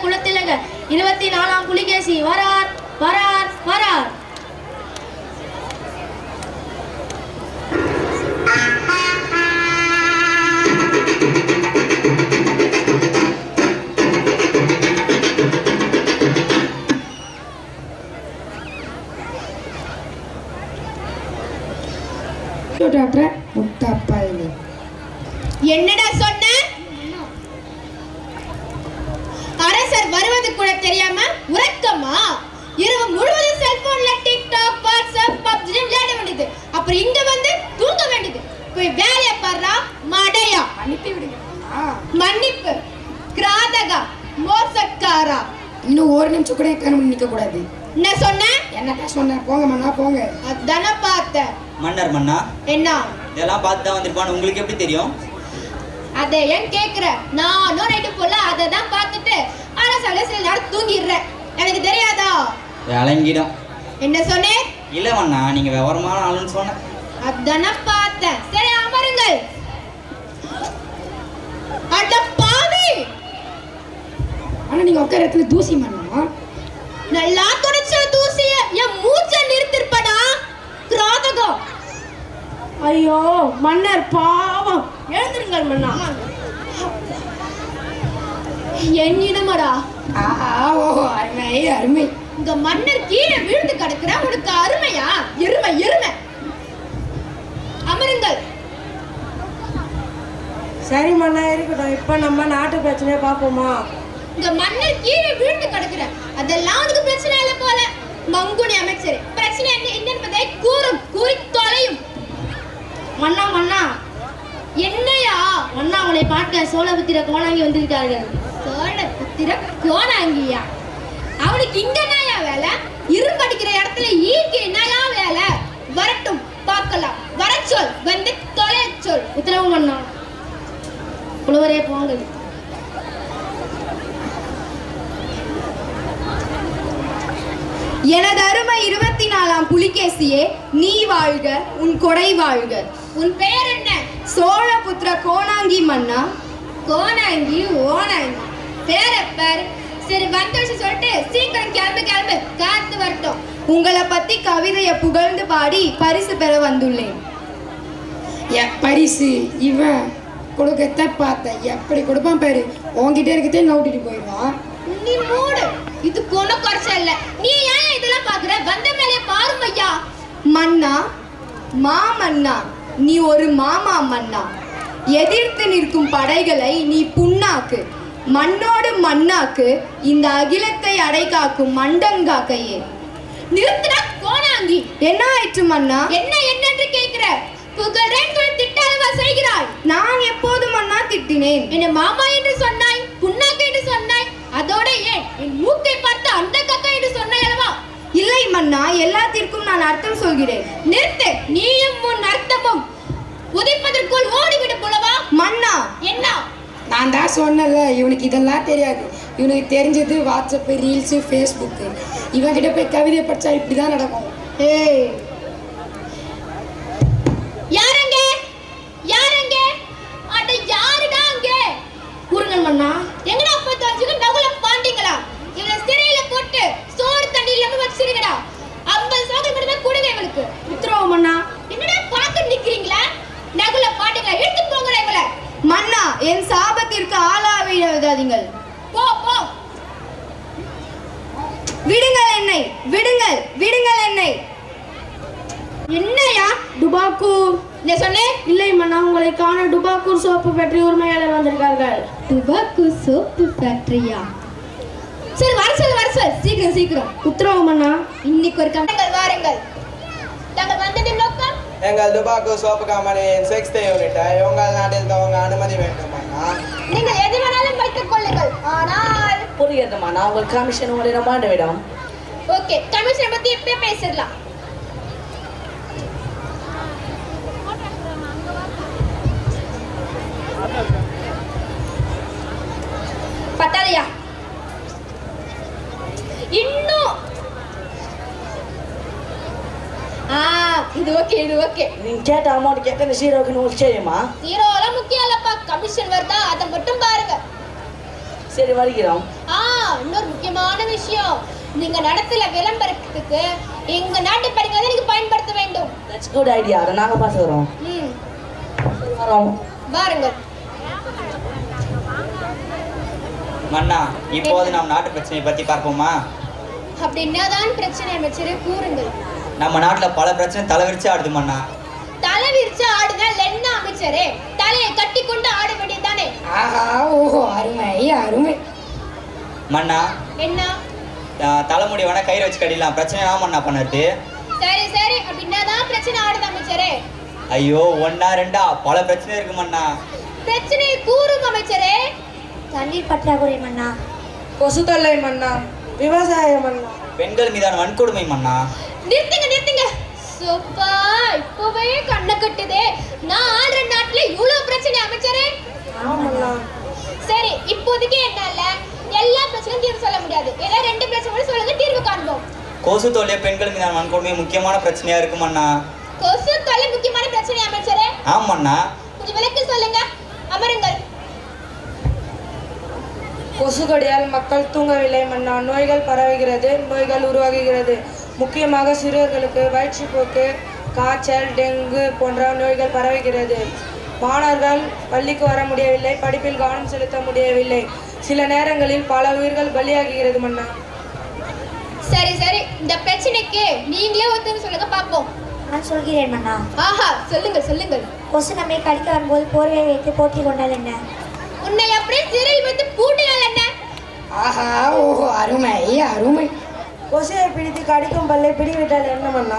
குலத்திலக இருபத்தி நாலாம் புலிகேசி வரார் வரார் வரார். என்னடா சொன்ன அரசர் வருவது கூட தெரியாம உறக்கமா? இரவு முழுவதும் செல்போன்ல டிக்டாக் வாட்ஸ்அப் பப்ஜி விளையாட வேண்டியது. அப்புறம் இங்க வந்து தூங்க வேண்டியது. போய் வேலைய பாடுறா மடையா. அனுப்பி விடுங்க. ஆ, மன்னிப்பு. கிராதகா மோசக்காரா. இன்னும் ஒரு நிமிஷம் கூட கண் நிக்க கூடாது. என்ன சொன்ன? என்னக்கா சொன்னேன் போங்க மண்ணா போங்க. அதான பார்த்தேன் மன்னர் மன்னா. என்ன? இதெல்லாம் பார்த்து தான் வந்திருப்பான்னு உங்களுக்கு எப்படி தெரியும்? அதை ஏன் கேக்குற? நானும் நைட்டு போல அதை தான் பார்த்துட்டு அரசால சில நேரம் தூங்கிடுறேன் எனக்கு தெரியாதா? விளங்கிடும். என்ன சொன்னேன்? இல்லை மன்னா நீங்கள் விவரமான ஆளுன்னு சொன்னேன். அதான பார்த்தேன். சரி அமருங்கள். அட பாவி! ஆனா நீங்க உட்கார இடத்துல தூசி மண்ணா நல்லா துடைச்ச தூசிய என் மூச்ச நிறுத்திருப்படா. கிராதகம். ஐயோ மன்னர் பாவம். எழுந்திருங்கள் மன்னா. என்னிடமடா? ஆ ஓ அருமை அருமை. இந்த மன்னர் கீழே விழுந்து கிடக்குற உனக்கு அருமையா? எருமை எருமை. அமருங்கள். சரி மன்னா இருக்கட்டும். இப்போ நம்ம நாட்டு பிரச்சனையை பார்ப்போமா? இந்த மன்னர் கீழே விழுந்து கிடக்குற. அதெல்லாம் உனக்கு பிரச்சனை இல்ல போல. மங்குனி அமைச்சர் பிரச்சனை என்ன என்ன என்பதை கூறும் கூறி தொலையும். மன்னா மன்னா. என்னையா? மன்னா உன்னை பார்க்க சோழபுத்திர கோணாங்கி வந்திருக்கார்கள். கோண புத்திர கோணாங்கியா. அவனுக்கு இங்க என்னயா வேலை? இரும்படிக்கிற இடத்துல ஈக்கு என்னயா வேலை? வரட்டும் பார்க்கலாம். வர சொல் வந்து தொலை சொல் உத்தரவு மன்னா புலவரே போங்க. எனது அருமை இருபத்தி நாலாம் புலிகேசியே நீ வாழ்க உன் கொடை வாழ்க. உன் பெயர் என்ன? சோழபுத்திர கோணாங்கி மன்னா? கோணாங்கி ஓணாங்கி. பேரை பாரு. சரி வந்துச்சு சொல்லிட்டு சீக்கிரம் கிளம்பு கிளம்பு. காத்து வரட்டும். உங்களை பத்தி கவிதையை புகழ்ந்து பாடி பரிசு பெற வந்துள்ளேன். பரிசு இவன் கொடுக்கத்த பார்த்தேன் எப்படி கொடுப்பான் பாரு. உன்கிட்ட இருக்கதே நோட்டிட்டு போயிடுவான் நீ மூடு. இது ஒன்றும் குறைச்ச இல்ல. நீ ஏன் இதெல்லாம் பாக்குற வந்த மேலே பாரும் ஐயா மன்னா மாமன்னா நீ ஒரு மாமா மன்னா. எதிர்த்து நிற்கும் படைகளை நீ புண்ணாக்கு. மண்ணோடு மண்ணாக்கு இந்த அகிலத்தை அடைகாக்கும் மண்டங்காக்கையே நிறுத்துடா கோணாங்கி. என்ன ஆயிற்று மன்னா? என்ன என்னென்று கேட்கிற? புகழேன் திட்டாளவா செய்கிறாய். நான் எப்போது மன்னா திட்டினேன். என்ன மாமா என்று சொன்னாய் புண்ணாக்கு என்று சொன்னாய்? அதோட ஏன்? என் மூக்கை பார்த்து அந்த கக்கா என்று சொன்னாய் அல்லவா? இல்லை மன்னா எல்லாத்திற்கும் நான் அர்த்தம் சொல்கிறேன். நிறுத்து நீயும் உன் அர்த்தமும் உதைப்பதற்குள் ஓடிவிடு புலவா? மன்னா என்ன? நான் தான் சொன்னேன்ல இவனுக்கு இதெல்லாம் தெரியாது. இவனுக்கு தெரிஞ்சது வாட்ஸ்அப்பு ரீல்ஸு ஃபேஸ்புக்கு இவன்கிட்ட போய் கவிதை படித்தா இப்படி தான் நடக்கும். ஏய் யாரங்க யாரங்க அட யாருடா அங்க கூறுங்கள் மன்னா எங்கடா போய் தொலைஞ்சுக்க நகுல பாண்டிங்களா இவனை சிறையில போட்டு சோறு தண்ணி இல்லாம வச்சிருக்கடா ஐம்பது சோகல் மட்டுமே கொடுங்க இவளுக்கு உத்தரவு மன்னா என்னடா பார்க்க நிக்கிறீங்களா நகுல பாண்டிங்களா எடுத்து போங்கடா இவளை மன்னா என் சாபத்திற்கு விடாதீங்கள் போ போ. விடுங்கள் என்னை விடுங்கள் விடுங்கள் என்னை. என்னையா? டுபாக்கு. என்ன சொன்னேன் இல்லை மன்னா உங்களை காண டுபாக்கூர் சோப்பு பற்றி உரிமையாளர் வந்திருக்கார்கள். துபாக்கு சோப்பு ஃபேக்டரியா சரி வர சொல் வர சொல் சீக்கிரம் சீக்கிரம். உத்தரவு மன்னா. இன்னைக்கு ஒரு கம்பெனி வாருங்கள் தாங்கள் வந்ததின் நோக்கம் எங்கள் துபாக்கு சோப்பு கம்பெனியின் சிக்ஸ்த் யூனிட்டை உங்கள் நாட்டில் துவங்க அனுமதி வேண்டுமானா நீங்கள் எது வேணாலும் வைத்துக் கொள்ளுங்கள். ஆனால் புரியுதுமா நான் உங்கள் கமிஷன் உங்களிடம் மாண்டுவிடும் ஓகே கமிஷனை பத்தி இப்பயே பேசிடலாம். பத்தாதையா? இன்னும் ஆ இது ஓகே இது ஓகே. நீங்கள் கேட்ட அமௌண்ட் உங்களுக்கு தெரியுமா? ஜீரோலாம் முக்கியம் இல்லப்பா கமிஷன் வருதா அதை மட்டும் பாருங்க. சரி வருகிறோம் ஆ இன்னொரு முக்கியமான விஷயம். நீங்க நடத்துல விளம்பரத்துக்கு எங்க நாட்டு படிக்கிறதை நீங்க பயன்படுத்த வேண்டும்? தட்ஸ் குட் ஐடியா அதை நாங்கள் பார்த்துக்குறோம். ம். வரோம். வாருங்கள். மன்னா இப்போது நம் நாட்டு பிரச்சனையை பத்தி பார்ப்போமா? அப்படி என்னதான் பிரச்சனை அமைச்சரே கூறுங்கள். நம்ம நாட்டுல பல பிரச்சனை தலைவிரிச்சு ஆடுது மன்னா. தலை விரிச்சு ஆடுனால் என்ன அமைச்சரே? தலையை கட்டி கொண்டு ஆட வேண்டியதானே ஆஹா ஓஹோ அருமை அருமை. மன்னா என்ன? தலைமுடி வேணா கயிறு வச்சு கட்டிடலாம். பிரச்சனை தான் மன்னா பண்ணுறது சரி சரி அப்படி என்னதான் பிரச்சனை ஆடுது அமைச்சரே? ஐயோ ஒன்னா ரெண்டா? பல பிரச்சனை இருக்கு மன்னா. பிரச்சனையை கூறுங்க அமைச்சரே. தண்ணீர் பற்றாக்குறை மன்னா. கொசு தொல்லை மன்னா. விவசாயம் மன்னா. பெண்கள் மீதான வன்கொடுமை மன்னா. நிறுத்துங்க நிறுத்துங்க. சோப்பா இப்பவே கண்ணை கட்டுதே. நான் ஆடுற நாட்டுல இவ்வளவு பிரச்சனை அமைச்சரே. சரி இப்போதைக்கு என்னால எல்லா பிரச்சனையும் தீர்வு சொல்ல முடியாது. ஏதோ ரெண்டு பிரச்சனை மட்டும் சொல்லுங்க தீர்வு காண்போம். கொசு தொல்லை பெண்கள் மீதான வன்கொடுமை முக்கியமான பிரச்சனையா இருக்கு மன்னா கொசு தொல்லை முக்கியமான பிரச்சனை அமைச்சரே. ஆமாண்ணா கொஞ்சம் விளக்கி சொல்லுங்க. அமருங்கள். கொசுக்கடியால் மக்கள் தூங்கவில்லை மன்னா. நோய்கள் பரவுகிறது நோய்கள் உருவாகுகிறது. முக்கியமாக சிறுவர்களுக்கு வயிற்றுப்போக்கு காய்ச்சல் டெங்கு போன்ற நோய்கள் பரவுகிறது. மாணவர்கள் பள்ளிக்கு வர முடியவில்லை படிப்பில் கவனம் செலுத்த முடியவில்லை. சில நேரங்களில் பல உயிர்கள் பலியாகிறது மன்னா. சரி சரி. இந்த பிரச்சனைக்கு நீங்களே ஒருத்தர் சொல்லுங்க பாப்போம் நான் சொல்கிறேன் மன்னா. ஆஹா சொல்லுங்கள் சொல்லுங்கள். கொசு நம்மை கடிக்க வரும்போது போர்வை வைத்து போற்றி கொண்டால் என்ன? உன்னை அப்படியே சிறையில் வைத்து பூட்டினால் என்ன? ஆஹா ஓஹோ அருமை அருமை. கொசுவை பிடித்து கடிக்கும் பல்லை பிடிவிட்டால் என்ன பண்ணா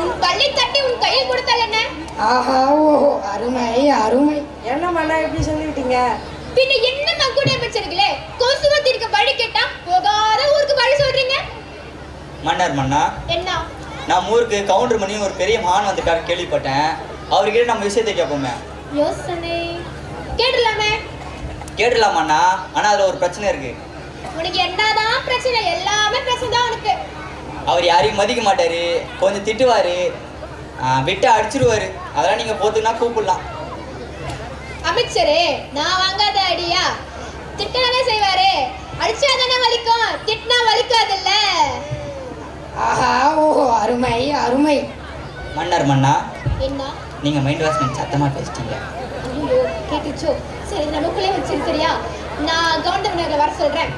உன் பள்ளி தட்டி உன் கையில் கொடுத்தால் என்ன? ஆஹா ஓஹோ அருமை அருமை. என்ன பண்ணா இப்படி சொல்லிவிட்டீங்க? பின்ன என்ன மங்குடி அமைச்சர்களே? கொசுவை தீர்க்க வழி கேட்டா போகாத ஊருக்கு வழி சொல்றீங்க? மன்னர் மன்னா. என்ன? நம்ம ஊருக்கு கவுண்டர் மணி ஒரு பெரிய மகான் வந்திருக்காரு கேள்விப்பட்டேன். அவர்கிட்ட நம்ம விஷயத்தை கேட்போமே. யோசனை. கேட்டலாமே கேட்டுடலாம் மன்னா. ஆனா அதுல ஒரு பிரச்சனை இருக்கு. உனக்கு என்னதான் பிரச்சனை எல்லாமே பிரச்சனை தான் உனக்கு. அவர் யாரையும் மதிக்க மாட்டாரு. கொஞ்சம் திட்டுவாரு. விட்டு அடிச்சிருவாரு. அதெல்லாம் நீங்க போத்துக்குன்னா கூப்பிடலாம். அமைச்சரே நான் வாங்காத ஐடியா திட்டதானே செய்வாரு. அடிச்சா தானே வலிக்கும். திட்டினா வலிக்காதுல்ல. ஆஹா ஓஹோ அருமை அருமை. மன்னர் மன்னா என்ன? நீங்க மைண்ட் வாஷ் பண்ணி சத்தமா பேசிட்டீங்க. கேட்டுச்சோ. சரி நமக்குள்ளே வச்சிரு சரியா நான் கவுண்டர் வர சொல்றேன்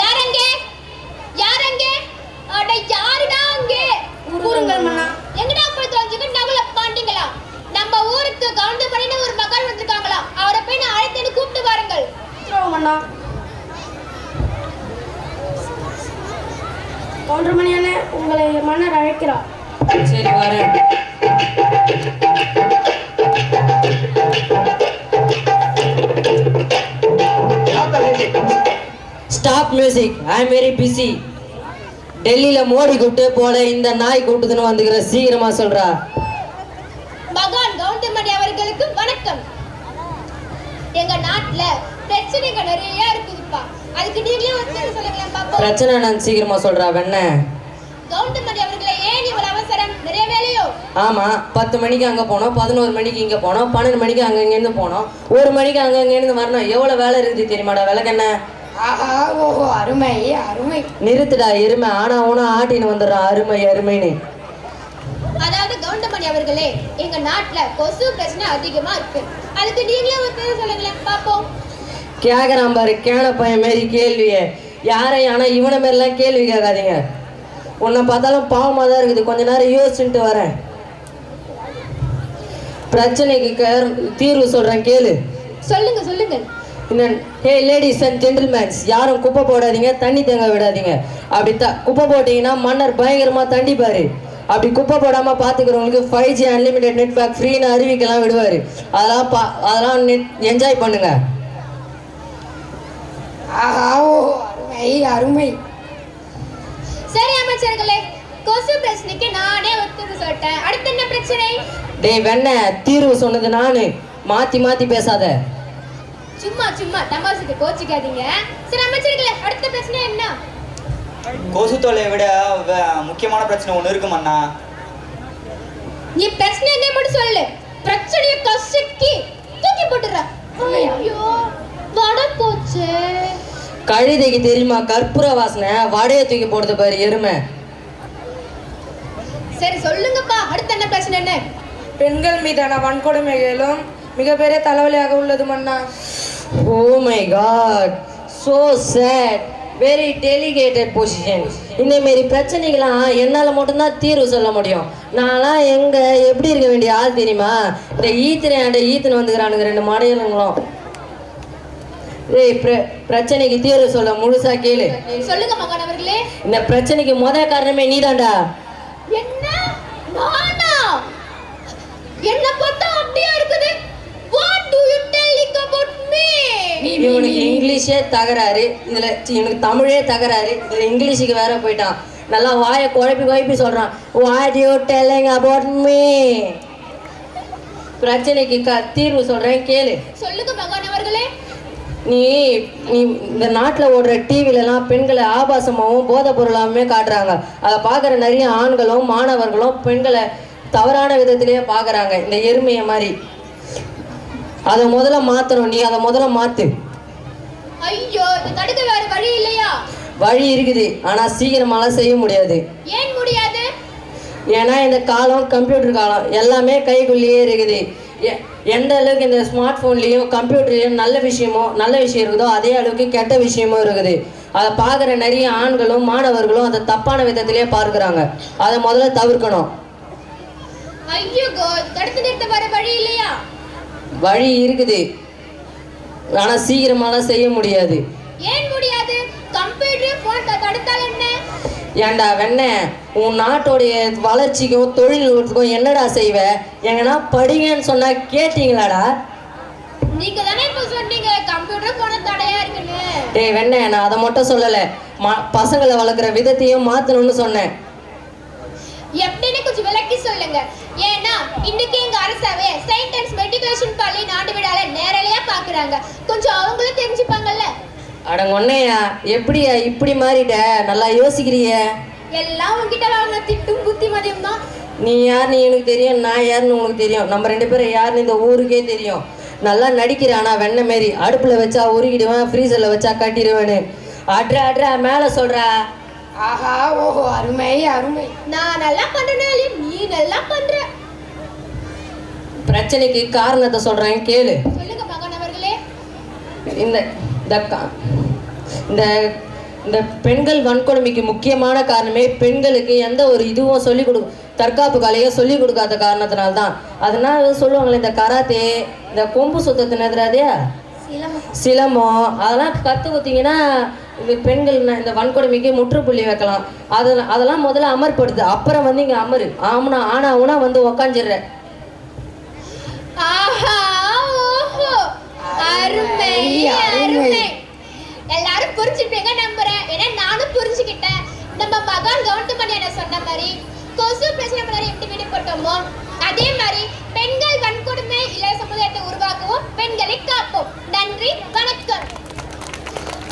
யார் அங்கே யார் அங்கே அட யாருடா அங்கே கூறுங்கள் மன்னா. எங்கடா போய் தொலைஞ்சுக்க நகுல பாண்டிங்களா நம்ம ஊருக்கு கவுண்டர் பண்ணின ஒரு மகள் வந்திருக்காங்களா அவரை போய் நான் அழைத்து கூப்பிட்டு வாருங்கள் மன்னா கவுண்டர் மணியான உங்களை மன்னர் அழைக்கிறார் சரி வரேன் stop music I am very busy டெல்லியில் மோடி கூப்பிட்டு போல இந்த நாய் கூப்பிட்டுதுன்னு வந்துக்கிற சீக்கிரமா சொல்றா. மகான் கவுண்டமணி அவர்களுக்கு வணக்கம். எங்க நாட்டுல பிரச்சனைகள் நிறைய இருக்குதுப்பா. அதுக்கு நீங்களே ஒத்துழைப்பு சொல்லுங்களேன் பாப்போம். பிரச்சனை நான் சீக்கிரமா சொல்றா வெண்ண கவுண்டமணி அவர்களே ஏன் இவ்வளவு அவசரம் நிறைய வேலையோ ஆமா பத்து மணிக்கு அங்க போனோம் பதினோரு மணிக்கு இங்க போனோம் பன்னெண்டு மணிக்கு அங்க இங்கேருந்து போனோம். ஒரு மணிக்கு அங்க இங்கேருந்து வரணும் எவ்வளவு வேலை இருக்குது தெரியுமாடா? விளக்கென்ன ஆஹா ஓஹோ அருமை அருமை. நிறுத்துடா எருமை. ஆனா ஊனா ஆட்டின்னு வந்துடுறான் அருமை அருமைன்னு அதாவது கவுண்டமணி அவர்களே எங்க நாட்டுல கொசு பிரச்சனை அதிகமா இருக்கு. அதுக்கு நீங்களே ஒத்துழைப்பு சொல்லுங்களேன். பாப்போம் கேட்குறான் பாரு கேன பையன் மாரி கேள்வியை. யாரையும் ஆனால் இவனை மாரிலாம் கேள்வி கேட்காதீங்க. உன்னை பார்த்தாலும் பாவமாக தான் இருக்குது. கொஞ்ச நேரம் யோசிச்சுட்டு வரேன். பிரச்சனைக்கு கேர்- தீர்வு சொல்கிறேன் கேளு. சொல்லுங்க சொல்லுங்க. ஹே லேடிஸ் அண்ட் ஜென்டில்மேன்ஸ் யாரும் குப்பை போடாதீங்க தண்ணி தேங்க விடாதீங்க. அப்படி த குப்பை போட்டிங்கன்னா மன்னர் பயங்கரமாக தண்டிப்பார். அப்படி குப்பை போடாமல் பார்த்துக்கிறவங்களுக்கு five G unlimited net pack ஃப்ரீன்னு அறிவிக்கலாம் விடுவார். அதெல்லாம் பா அதெல்லாம் நெட் என்ஜாய் பண்ணுங்கள் ஆஹா அருமை அருமை. சரி அமைச்சர்களே. கொசு பிரச்சனைக்கு நானே ஒத்துழைப்பு சொல்லிட்டேன். அடுத்து என்ன பிரச்சனை? டேய் வெண்ண தீர்வு சொன்னது நானு. மாத்தி மாத்தி பேசாத. சும்மா சும்மா தமாசுக்கு கோச்சிக்காதீங்க. சரி அமைச்சர்களே அடுத்த பிரச்சனை என்ன? கொசு தொல்லையை விட வ- முக்கியமான பிரச்சனை ஒன்று இருக்கு மன்னா. நீ பிரச்சனை என்ன மட்டும் சொல்லு. பிரச்சனையை கசக்கி தூக்கி போட்டுற ஐயோ வட போச்சு. கழுதைக்கு தெரியுமா கற்பூர வாசனை? வடையை தூக்கி போடுது பாரு எருமை. சரி சொல்லுங்கப்பா. அடுத்து என்ன பிரச்சனை என்ன? பெண்கள் மீதான வன்கொடுமைகளும் மிகப்பெரிய தலைவலியாக உள்ளது மன்னா. ஓ my God so sad very delicate position இந்த மாரி பிரச்சனைகள்லாம் என்னால் மட்டும்தான் தீர்வு சொல்ல முடியும். நான்லாம் எங்க எப்படி இருக்க வேண்டிய ஆள் தெரியுமா? இந்த ஈத்தனை ஆண்ட ஈத்தனை வந்துக்கிறானுங்க ரெண்டு மடையலுங்களும். ஏய் பிர பிரச்சனைக்கு தீர்வு சொல்ல முழுசா கேளு. சொல்லுங்க மகன் அவர்களே. இந்த பிரச்சனைக்கு முத காரணமே நீதான்டா. என்ன? நானா? என்ன பார்த்தா அப்படியே இருக்குது? What do you telling about me இவனுக்கு இங்கிலீஷே தகராறு. இதுல இவனுக்கு தமிழே தகராறு. இதுல இங்கிலீஷுக்கு வேற போயிட்டான். நல்லா வாயை குழப்பி குழப்பி சொல்றான். What you telling about me பிரச்சனைக்கு தீர்வு சொல்றேன் கேளு. சொல்லுங்க அவர்களே. நீ நீ இந்த நாட்டில் ஓடுற டிவிலலாம் பெண்களை ஆபாசமாகவும் போதைப் பொருளாகவுமே காட்டுறாங்க. அதை பார்க்குற நிறைய ஆண்களும் மாணவர்களும் பெண்களை தவறான விதத்திலேயே பார்க்குறாங்க. இந்த எருமையை மாதிரி. அதை முதல்ல மாற்றணும் நீ அதை முதல்ல மாற்று ஐயோ தடுக்க வேற வழி இல்லையா? வழி இருக்குது. ஆனால் சீக்கிரமாலாம் செய்ய முடியாது. ஏன் முடியாது? ஏன்னா இந்த காலம் கம்ப்யூட்டர் காலம் எல்லாமே கைக்குள்ளேயே இருக்குது. எந்த அளவுக்கு இந்த ஸ்மார்ட் ஃபோன்லேயும் கம்ப்யூட்டர்லேயும் நல்ல விஷயமோ நல்ல விஷயம் இருக்குதோ அதே அளவுக்கு கெட்ட விஷயமும் இருக்குது. அதை பார்க்குற நிறைய ஆண்களும் மாணவர்களும் அதை தப்பான விதத்திலேயே பார்க்குறாங்க. அதை முதல்ல தவிர்க்கணும். வழி இருக்குது. ஆனால் சீக்கிரமாலாம் செய்ய முடியாது. ஏன் முடியாது கம்ப்யூட்டர் போன் தடுத்தால் என்ன ஏன்டா வெண்ண உன் நாட்டோடைய வளர்ச்சிக்கும் தொழில்நுட்பத்துக்கும் என்னடா செய்வ? எங்கன்னா படிங்கன்னு சொன்னா கேட்டீங்களாடா? நீங்க தானே இப்ப சொன்னீங்க கம்ப்யூட்டர் போன தடையா இருக்குன்னு. டேய் வெண்ண நான் அதை மட்டும் சொல்லலை. பசங்களை வளர்க்குற விதத்தையும் மாற்றணும்னு சொன்னேன். எப்படின்னு கொஞ்சம் விளக்கி சொல்லுங்க. ஏன்னா இன்னைக்கு எங்க அரசாவே செயின்ட் அண்ட்ஸ் மெட்ரிகுலேஷன் பள்ளி நாட்டு விழால நேரலையா பாக்குறாங்க. கொஞ்சம் அவங்களும் தெரிஞ்சுப்பாங்கல்ல. அடங்கொன்னையா எப்படியா இப்படி மாறிட்ட? நல்லா யோசிக்கிறிய. எல்லாம் உங்ககிட்ட வாங்கின திட்டும் புத்திமதியும் தான். நீ யாருன்னு எனக்கு தெரியும் நான் யாருன்னு உனக்கு தெரியும். நம்ம ரெண்டு பேரும் யாருன்னு இந்த ஊருக்கே தெரியும். நல்லா நடிக்கிற ஆனா வெண்ணெய் மாரி. அடுப்பில் வச்சா உருகிடுவேன் ஃப்ரீசரில் வச்சா கட்டிடுவேன்னு அட்ரா அட்ரா மேலே சொல்கிறா ஆஹா ஓஹோ அருமை அருமை. நான் நல்லா பண்றனாலே நீ நல்லா பண்ற. பிரச்சனைக்கு காரணத்தை சொல்கிறேன் கேளு. சொல்லுங்க மகன் அவர்களே. இந்த இந்த இந்த இந்த பெண்கள் வன்கொடுமைக்கு முக்கியமான காரணமே பெண்களுக்கு எந்த ஒரு இதுவும் சொல்லிக் கொடு தற்காப்பு கலையை சொல்லிக் கொடுக்காத காரணத்தினால தான் அதனால சொல்லுவாங்களே இந்த கராத்தே இந்த கொம்பு சுத்தத்தின் எதிராதே சிலம்பம். அதெல்லாம் கற்று கொடுத்தீங்கன்னா இந்த பெண்கள் இந்த வன்கொடுமைக்கு முற்றுப்புள்ளி வைக்கலாம். அதெல்லாம் அதெல்லாம் முதல்ல அமர்படுது அப்புறம் வந்து இங்கே அமரு. ஆமனா ஆனா உனா வந்து உக்காஞ்சிடுற ஆஹா! அருமை அருமை. எல்லாரும் புரிஞ்சுப்பீங்க நம்புறேன். ஏன்னா நானும் புரிஞ்சுக்கிட்டேன். நம்ம மகான் கவுண்டமணி என்ன சொன்ன மாதிரி கொசு பிரச்சனை முன்னாடி எப்படி விடுபட்டோமோ அதே மாதிரி பெண்கள் வன்கொடுமை இல்ல சமுதாயத்தை உருவாக்குவோம் பெண்களை காப்போம். நன்றி வணக்கம்.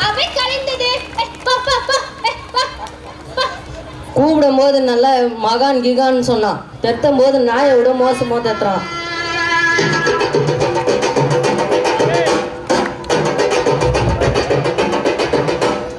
அவை கலைந்தது. கூப்பிடும் போது நல்லா மகான் கிகான்னு சொன்னான். தெத்தும் போது நாயை விட மோசமாக தெத்துறான்.